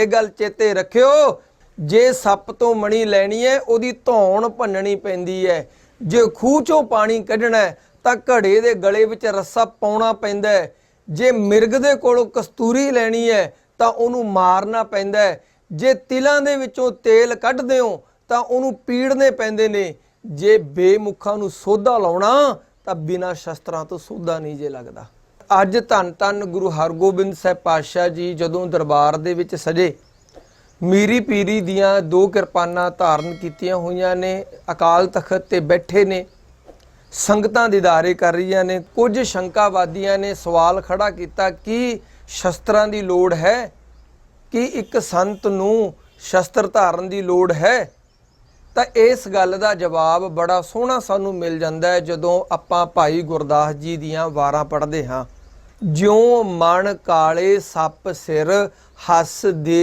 ਇਹ ਗੱਲ ਚੇਤੇ ਰੱਖਿਓ, ਜੇ ਸੱਪ ਤੋਂ ਮਣੀ ਲੈਣੀ ਹੈ, ਉਹਦੀ ਧੌਣ ਭੰਨਣੀ ਪੈਂਦੀ ਹੈ। ਜੇ ਖੂਹ ਚੋਂ ਪਾਣੀ ਕੱਢਣਾ ਤਾਂ ਘੜੇ ਦੇ ਗਲੇ ਵਿੱਚ ਰੱਸਾ ਪਾਉਣਾ ਪੈਂਦਾ ਹੈ। ਜੇ ਮਿਰਗ ਦੇ ਕੋਲੋਂ ਕਸਤੂਰੀ ਲੈਣੀ ਹੈ, ਤਾਂ ਉਹਨੂੰ ਮਾਰਨਾ ਪੈਂਦਾ ਹੈ। ਜੇ ਤਿਲਾਂ ਦੇ ਵਿੱਚੋਂ ਤੇਲ ਕੱਢਦੇ ਹੋ, ਤਾਂ ਉਹਨੂੰ ਪੀੜਨੇ ਪੈਂਦੇ ਨੇ। ਜੇ ਬੇਮੁਖਾਂ ਨੂੰ ਸੋਧਾ ਲਾਉਣਾ, ਤਾਂ ਬਿਨਾਂ ਸ਼ਸਤਰਾਂ ਤੋਂ ਸੋਧਾ ਨਹੀਂ ਜੇ ਲੱਗਦਾ। ਅੱਜ ਧੰਨ ਧੰਨ ਗੁਰੂ ਹਰਗੋਬਿੰਦ ਸਾਹਿਬ ਪਾਤਸ਼ਾਹ ਜੀ ਜਦੋਂ ਦਰਬਾਰ ਦੇ ਵਿੱਚ ਸਜੇ, ਮੀਰੀ ਪੀਰੀ ਦੀਆਂ ਦੋ ਕਿਰਪਾਨਾਂ ਧਾਰਨ ਕੀਤੀਆਂ ਹੋਈਆਂ ਨੇ, ਅਕਾਲ ਤਖਤ ਤੇ ਬੈਠੇ ਨੇ, ਸੰਗਤਾਂ ਦੀਦਾਰੇ ਕਰ ਰਹੀਆਂ ਨੇ, ਕੁਝ ਸ਼ੰਕਾਵਾਦੀਆਂ ਨੇ ਸਵਾਲ ਖੜਾ ਕੀਤਾ, ਕਿ ਸ਼ਸਤਰਾਂ ਦੀ ਲੋੜ ਹੈ? ਕਿ ਇੱਕ ਸੰਤ ਨੂੰ ਸ਼ਸਤਰ ਧਾਰਨ ਦੀ ਲੋੜ ਹੈ? ਤਾਂ ਇਸ ਗੱਲ ਦਾ ਜਵਾਬ ਬੜਾ ਸੋਹਣਾ ਸਾਨੂੰ ਮਿਲ ਜਾਂਦਾ ਹੈ ਜਦੋਂ ਆਪਾਂ ਭਾਈ ਗੁਰਦਾਸ ਜੀ ਦੀਆਂ ਵਾਰਾਂ ਪੜ੍ਹਦੇ ਹਾਂ। ਜਿਉ ਮਨ ਕਾਲੇ ਸੱਪ ਸਿਰ ਹੱਸ ਦੇ